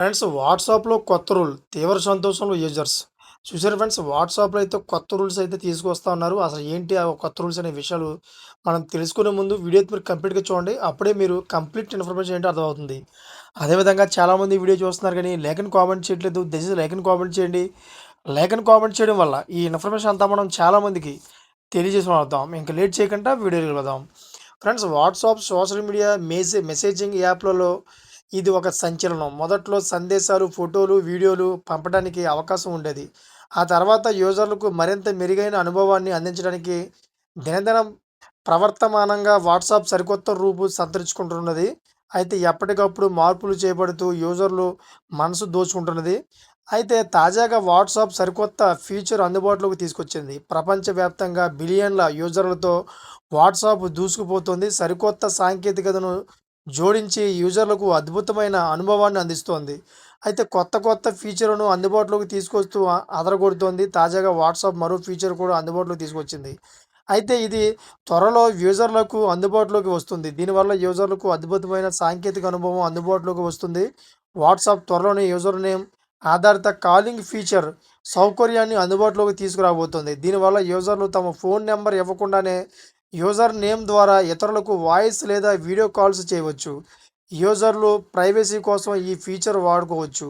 Friends వాట్సాప్లో కొత్త rule తీవ్ర సంతోషంలో యూజర్స్. చూసారు ఫ్రెండ్స్ వాట్సాప్లో అయితే కొత్త రూల్స్ అయితే తీసుకొస్తా ఉన్నారు. అసలు ఏంటి ఆ కొత్త రూల్స్ అనే విషయాలు మనం తెలుసుకునే ముందు వీడియో మీరు కంప్లీట్గా చూడండి. అప్పుడే మీరు కంప్లీట్ ఇన్ఫర్మేషన్ ఏంటో అర్థమవుతుంది. అదేవిధంగా చాలామంది వీడియో చూస్తున్నారు కానీ లేఖని కామెంట్ చేయట్లేదు. దయచేసి లేఖని కామెంట్ చేయండి. లేఖని కామెంట్ చేయడం వల్ల ఈ ఇన్ఫర్మేషన్ అంతా మనం చాలామందికి తెలియజేసి అవుతాం ఇంకా లేట్ చేయకుండా వీడియోకి వెళ్దాం. ఫ్రెండ్స్ వాట్సాప్ సోషల్ మీడియా మెసే మెసేజింగ్ యాప్లలో ఇది ఒక సంచలనం. మొదట్లో సందేశాలు ఫోటోలు వీడియోలు పంపడానికి అవకాశం ఉండేది. ఆ తర్వాత యూజర్లకు మరింత మెరుగైన అనుభవాన్ని అందించడానికి దినదినం ప్రవర్తమానంగా వాట్సాప్ సరికొత్త రూపు సంతరించుకుంటున్నది. అయితే ఎప్పటికప్పుడు మార్పులు చేపడుతూ యూజర్లు మనసు దోచుకుంటున్నది. అయితే తాజాగా వాట్సాప్ సరికొత్త ఫీచర్ అందుబాటులోకి తీసుకొచ్చింది. ప్రపంచవ్యాప్తంగా బిలియన్ల యూజర్లతో వాట్సాప్ దూసుకుపోతుంది. సరికొత్త సాంకేతికతను జోడించి యూజర్లకు అద్భుతమైన అనుభవాన్ని అందిస్తోంది. అయితే కొత్త కొత్త ఫీచర్లను అందుబాటులోకి తీసుకొస్తూ అదరగొడుతోంది. తాజాగా వాట్సాప్ మరో ఫీచర్ కూడా అందుబాటులోకి తీసుకొచ్చింది. అయితే ఇది త్వరలో యూజర్లకు అందుబాటులోకి వస్తుంది. దీనివల్ల యూజర్లకు అద్భుతమైన సాంకేతిక అనుభవం అందుబాటులోకి వస్తుంది. వాట్సాప్ త్వరలోనే యూజర్ నేమ్ ఆధారిత కాలింగ్ ఫీచర్ సౌకర్యాన్ని అందుబాటులోకి తీసుకురాబోతోంది. దీనివల్ల యూజర్లు తమ ఫోన్ నెంబర్ ఇవ్వకుండానే యూజర్ నేమ్ ద్వారా ఇతరులకు వాయిస్ లేదా వీడియో కాల్స్ చేయవచ్చు. యూజర్లు ప్రైవసీ కోసం ఈ ఫీచర్ వాడుకోవచ్చు.